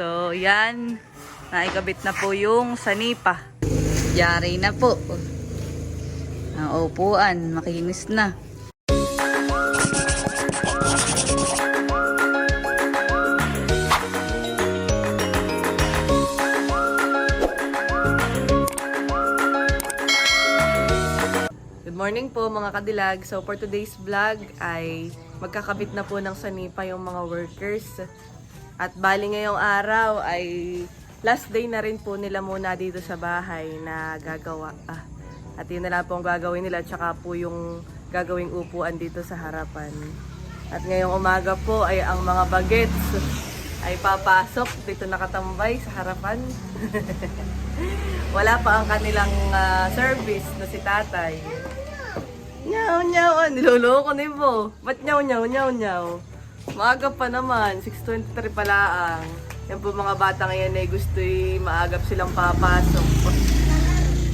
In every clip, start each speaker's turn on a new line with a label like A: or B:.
A: So, yan. Naikabit na po yung sanipa. Yari na po. Ang upuan, makinis na. Morning po mga kadilag. So for today's vlog ay magkakabit na po ng sanipa yung mga workers. At bali ngayong araw ay last day na rin po nila muna dito sa bahay na gagawa. Ah, at yun na lang po ang gagawin nila tsaka po yung gagawing upuan dito sa harapan. At ngayong umaga po ay ang mga bagets ay papasok dito nakatambay sa harapan. Wala pa ang kanilang ah, service na si tatay. Nyaw, nyaw. Ah, niloloko ni Bo. Ba't nyaw, nyaw, nyaw, nyaw? Maaga pa naman. 6.23 pala ang. Yan po mga bata ngayon ay gusto maagap silang papasok.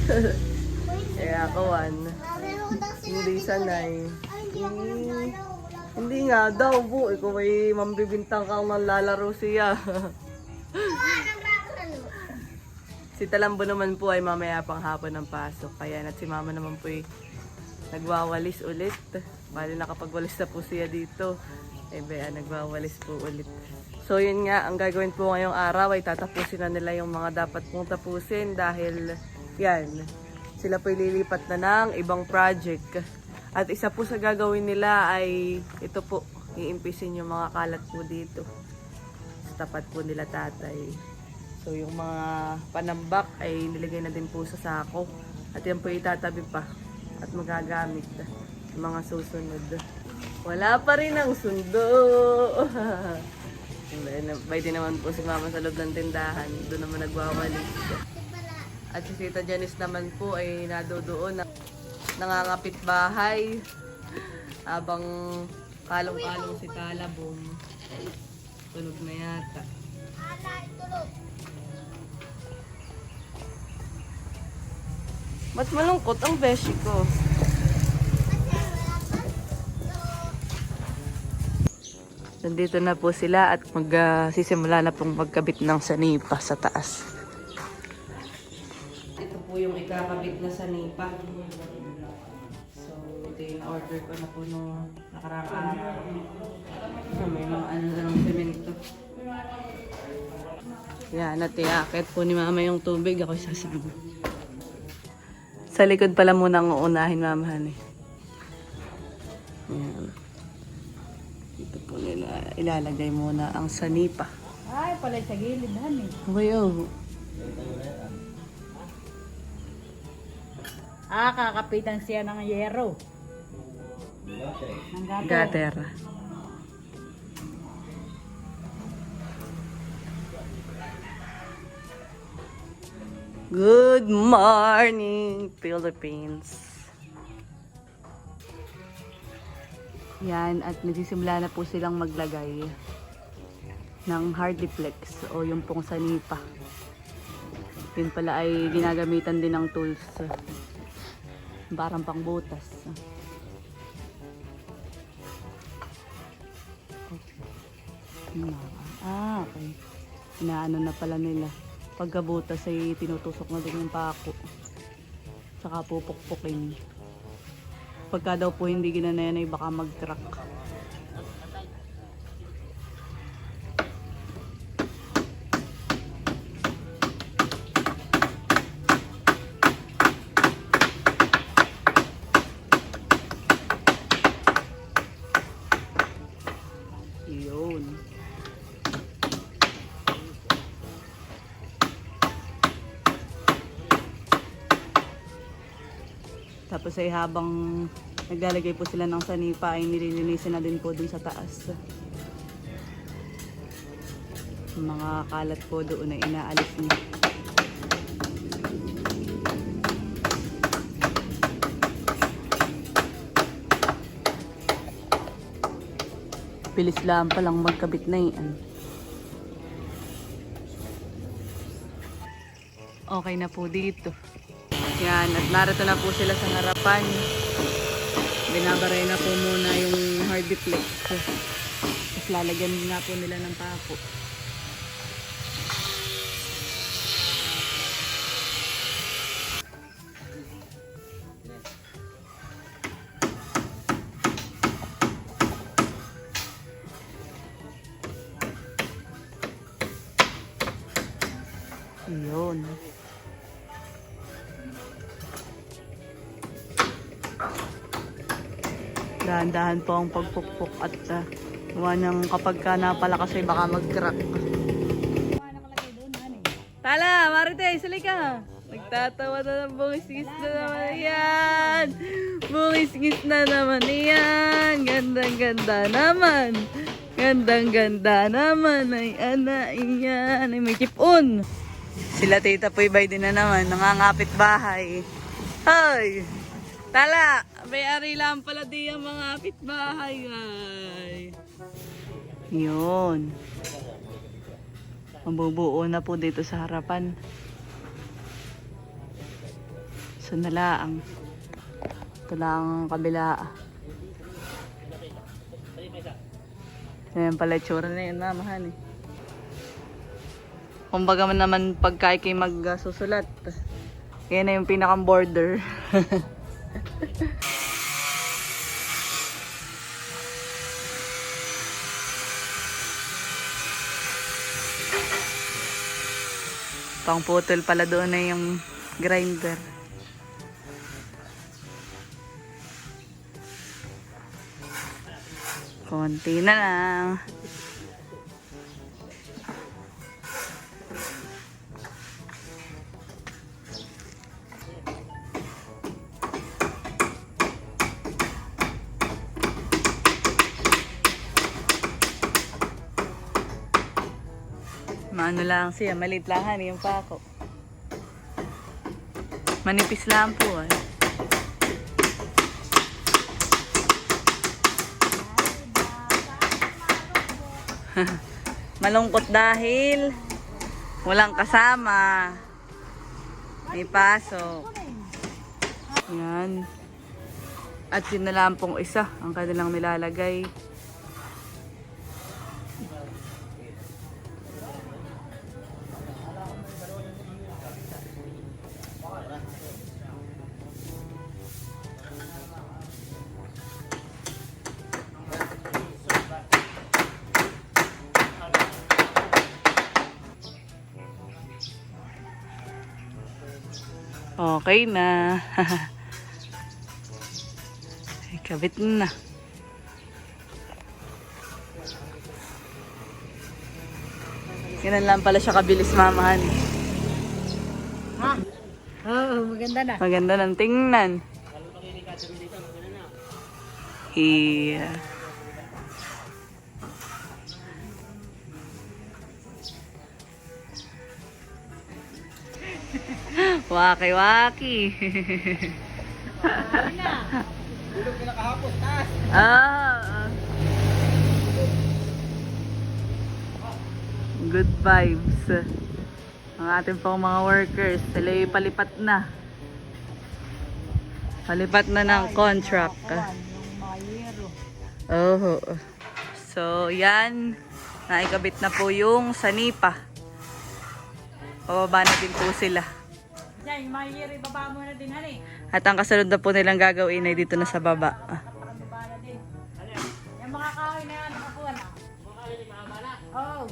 A: Kaya kawan. Hindi sanay. Hmm, hindi nga daw, Bu. Ikaw ay mambibintang kang lalaro siya. Si Talambo naman po ay mamaya pang hapon ng pasok. Kaya at si Mama naman po ay nagwawalis ulit. Bali nakapagwalis na po siya dito. Eh bea, nagwawalis po ulit. So yun nga, ang gagawin po ngayong araw ay tatapusin na nila yung mga dapat pong tapusin dahil yan, sila po lilipat na ng ibang project. At isa po sa gagawin nila ay ito po, iimpisin yung mga kalat po dito. Sa tapat po nila tatay. So yung mga panambak ay nilagay na din po sa sako. At yan po itatabi pa at magagamit mga susunod. Wala pa rin ang sundo. Bay din naman po si mama sa loob ng tindahan. Doon naman nagwawalik. At si Tita Janice naman po ay nadodoon na nangangapit bahay habang kalong-kalong si Talabong. Tulog na yata. Ba't malungkot ang beshi ko? Nandito na po sila at magsisimula na pong magkabit ng sanipa sa taas. Ito po yung ikakabit na sanipa. So, ito yung order ko na po nung nakarang araw. So, may mga ano na ng semento. Yan, natiakit po ni mama yung tubig. Ako sasama. Sa likod pala muna ang uunahin, mamahan eh. Ayan. Ilalagay muna ang sanipa.
B: Ay, pala sa gilid, hani.
A: Okay, oh.
B: Ah, kakapitan siya ng yero. Ng gato.
A: Gater. Good morning, Philippines. Yan, at nagsisimula na po silang maglagay ng hardiplex o yung pong sanipa. Yun pala ay ginagamitan din ng tools. Parang pangbutas. Ah, okay. Inaano na pala nila. Pagkabutas ay tinutusok na din yung pako. Tsaka pupukpukin. Pagka daw po hindi ginanayan ay baka mag-crack. Tapos ay habang naglalagay po sila ng sanipa ay nililinisin na din po dun sa taas. Mga kalat po doon ay inaalis niya. Bilis lang palang magkabit na yan. Okay na po dito. Yan, at narito na po sila sa harapan. Binabaray na po muna yung hardiplex. Tapos lalagyan na po nila ng pako. Dahan-dahan po ang pagpukpok at uh, gawa niyang kapag ka napalakas ay baka mag-crack. Tala, Marites, sali ka. Nagtatawa na ng bungis-ngis na naman yan. Bungis-ngis na naman yan. Gandang-ganda naman. Gandang-ganda naman. Ay, ana, yan. Ay, may chip-on. Sila Tita Puybay din na naman. Nangangapit bahay. Hoy! Tala! May-ari lang pala di ang mga apit bahay. Ay. Yun. Mabubuo na po dito sa harapan. So nalaang. Ito lang ang kabila. Ayan pala itsura na yun, mamahan eh. Kumbaga man naman pagka ikay magsusulat. Yan na yung pinakang border. Pang putol pala doon na yung grinder. Konti na lang. Maano lang siya, maliit lang yung pako. Manipis lang po eh. Malungkot dahil walang kasama. May pasok. Yan. At yun na lang pong isa ang kanilang nilalagay. Okay na. Ay, kabit na. Ganun lang pala siya kabilis mamahan.
B: Ha? Oo, maganda na.
A: Maganda ng tingnan. Iya. Waki-waki. ah. Good vibes. Ang ating pong mga workers, sila palipat na. Palipat na ng contract. Oh. So, yan. Naikabit na po yung sanipa. Pababa na din po sila.
B: Mga yero, ibaba mo na din, honey.
A: At ang kasunod na po nilang gagawin ay dito na sa baba. Ah.
B: Yung mga kahoy na yan, nakakuha na. Oo.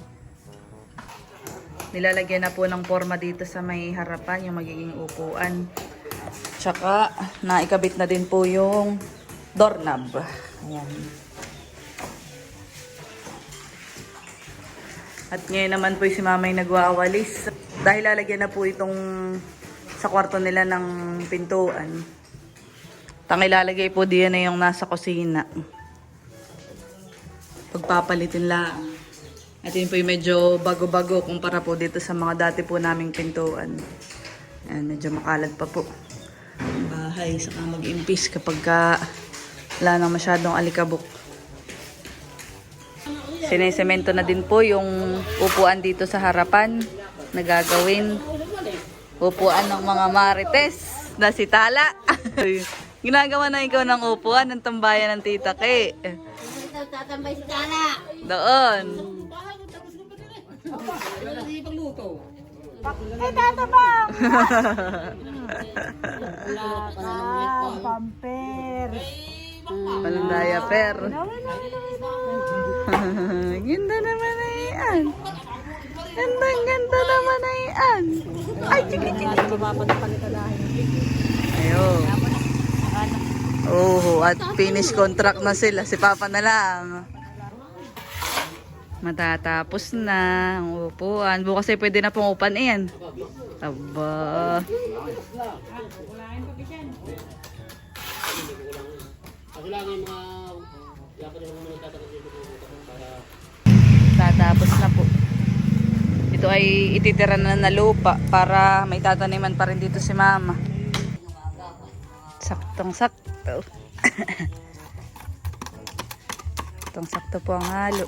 A: Nilalagyan na po ng forma dito sa may harapan, yung magiging upuan. Tsaka, naikabit na din po yung doorknob. Ayan. At ngayon naman po si mamay nagwawalis. Dahil lalagyan na po itong sa kwarto nila ng pintuan. Tang ilalagay po diyan na yung nasa kusina. Pagpapalitin lang. At yun po yung medyo bago-bago kumpara po dito sa mga dati po naming pintuan. Ayan, medyo makalat pa po. Bahay, saka mag-impis kapag ka wala nang masyadong alikabok. Sinesemento na din po yung upuan dito sa harapan na gagawin. Upuan ng mga marites na si Tala. Ginagawa na ikaw ng upuan ng tambayan ng tita Ke.
C: Tatambay si Tala.
A: Doon.
B: Eh, tatabang! Lakan, pamper.
A: Palandaya per. Ganda naman na yan. Gandang ganda naman na yan. Ay, chiki chiki. Ayun. Oo, at finish contract na sila. Si Papa na lang. Matatapos na ang upuan. Bukas ay pwede na pong upan yan. Aba. Tatapos na po. Ito ay ititira na na lupa para may tataniman pa rin dito si Mama. Saktong sakto. Saktong sakto po ang halo.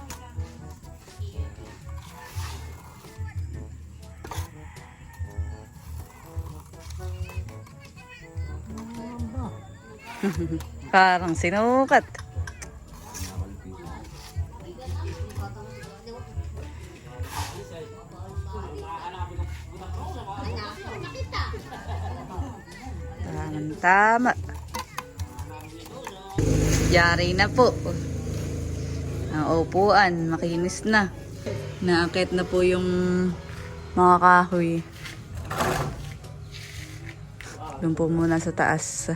A: Parang sinukat. Tama. Yari na po. Ang upuan, makinis na. Naakit na po yung mga kahoy. Doon po muna sa taas.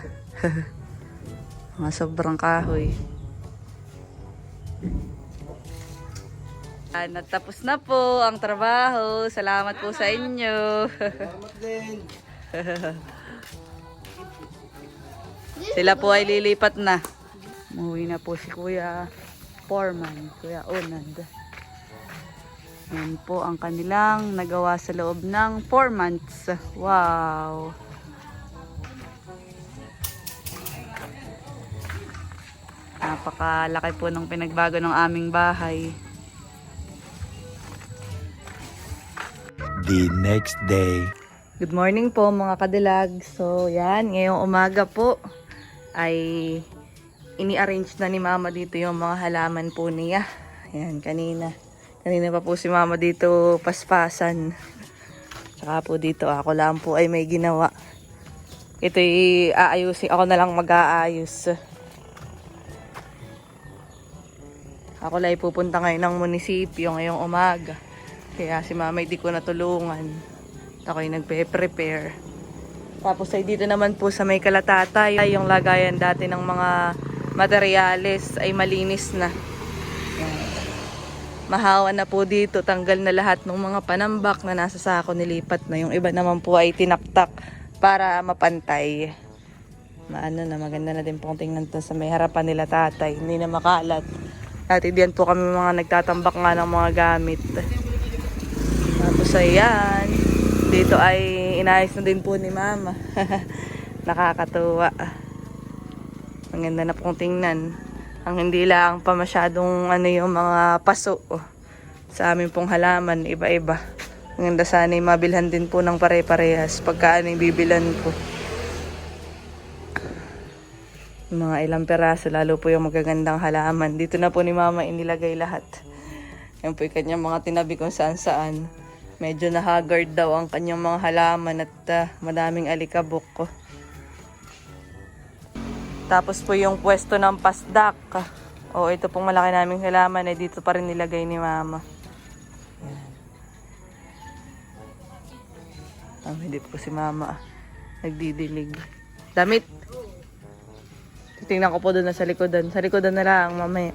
A: mga sobrang kahoy. Ah, natapos na po ang trabaho. Salamat po sa inyo. Sila po ay lilipat na. Umuwi na po si Kuya Foreman, Kuya Onad. Yan po ang kanilang nagawa sa loob ng 4 months. Wow! Napakalaki po ng pinagbago ng aming bahay.
D: the next day.
A: Good morning po mga kadilag. So yan, ngayong umaga po ay ini-arrange na ni mama dito yung mga halaman po niya. Yan, kanina. Kanina pa po si mama dito paspasan. Saka po dito ako lang po ay may ginawa. Ito'y aayusin. Ako na lang mag-aayos. Ako lang ay pupunta ngayon ng munisipyo ngayong umaga. Kaya si mama hindi ko natulungan. At ako'y nagpe-prepare. Tapos ay dito naman po sa may kalatatay, ay yung lagayan dati ng mga materyales ay malinis na. Mahawa na po dito, tanggal na lahat ng mga panambak na nasa sako nilipat na. Yung iba naman po ay tinaktak para mapantay. Maano na, maganda na din pong tingnan to sa may harapan nila tatay. Hindi na makalat. Dati diyan po kami mga nagtatambak nga ng mga gamit. Tapos ayan, dito ay inayos na din po ni mama. Nakakatuwa. Ang ganda na pong tingnan. Ang hindi lang pa masyadong ano yung mga paso sa amin pong halaman, iba-iba. Ang ganda sana yung mabilhan din po ng pare-parehas pagka ano bibilan ko. Mga ilang peraso, lalo po yung magagandang halaman. Dito na po ni mama inilagay lahat. Yan po yung kanyang mga tinabi kung saan saan. Medyo na-haggard daw ang kanyang mga halaman at ah, madaming alikabok ko. Tapos po yung pwesto ng pasdak. O ito pong malaki naming halaman ay dito pa rin nilagay ni mama. Yan. Ah, hindi po si mama. ah. Nagdidilig. Damit. Titingnan ko po doon na sa likodan. Sa likodan na lang mamaya.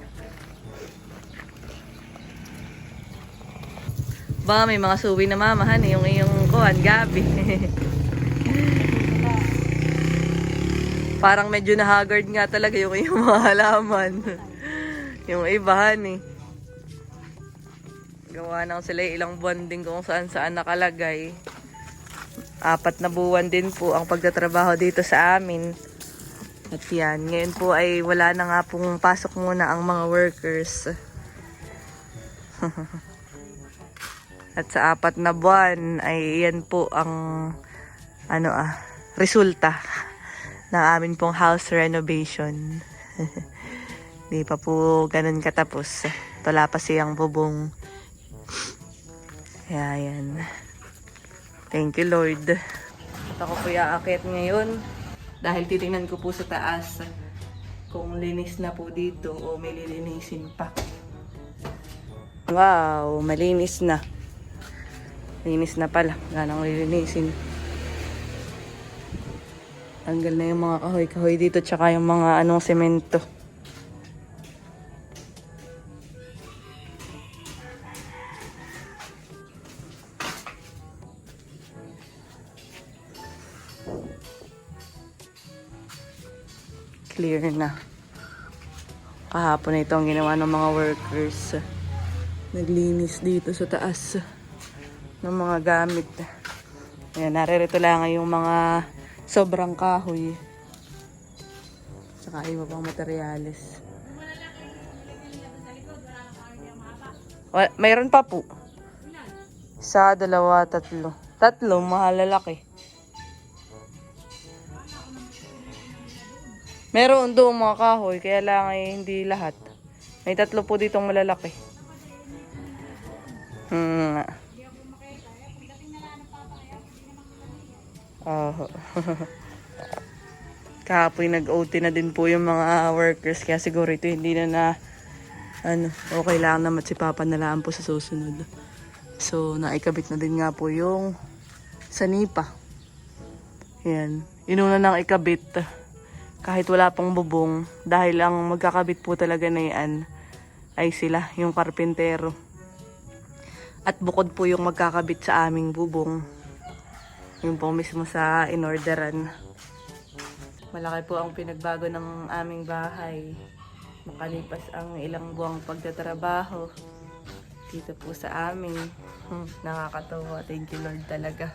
A: Ba, may mga suwi na mamahan eh. Yung iyong kuhan, gabi. Parang medyo na-haggard nga talaga yung iyong mga halaman. yung ibahan eh. Gawa na sila ilang buwan din kung saan saan nakalagay. Apat na buwan din po ang pagtatrabaho dito sa amin. At yan, ngayon po ay wala na nga pong pasok muna ang mga workers. At sa apat na buwan ay yan po ang ano ah, resulta ng amin pong house renovation. Di pa po ganun katapos. Wala pa siyang bubong. Kaya yan. Thank you Lord. At ako po aakit ngayon dahil titingnan ko po sa taas kung linis na po dito o may lilinisin pa. Wow, malinis na. Linis na pala. Wala nang lilinisin. Tanggal na yung mga kahoy-kahoy dito tsaka yung mga anong semento. Clear na. Kahapon na ito ang ginawa ng mga workers. Naglinis dito sa taas ng mga gamit. Ayan, naririto lang yung mga sobrang kahoy. Tsaka iba pang materyales. Wa- mayroon pa po. Sa dalawa, tatlo. Tatlo, mahalalaki. Meron doon mga kahoy, kaya lang ay hindi lahat. May tatlo po ditong malalaki. Hmm. Oo. Kahapon nag-OT na din po yung mga workers kaya siguro ito hindi na na ano, okay lang naman si Papa na lang po sa susunod. So, naikabit na din nga po yung sanipa. Yan. Inuna nang ikabit kahit wala pang bubong dahil ang magkakabit po talaga na yan ay sila, yung karpintero. At bukod po yung magkakabit sa aming bubong. Yung po mismo sa inorderan. Malaki po ang pinagbago ng aming bahay. Makalipas ang ilang buwang pagtatrabaho. Dito po sa amin. Hmm, nakakatawa. Thank you Lord talaga.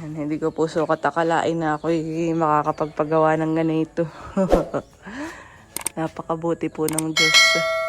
A: Hindi ko po sukat akalain na ako'y makakapagpagawa ng ganito. Napakabuti po ng Diyos.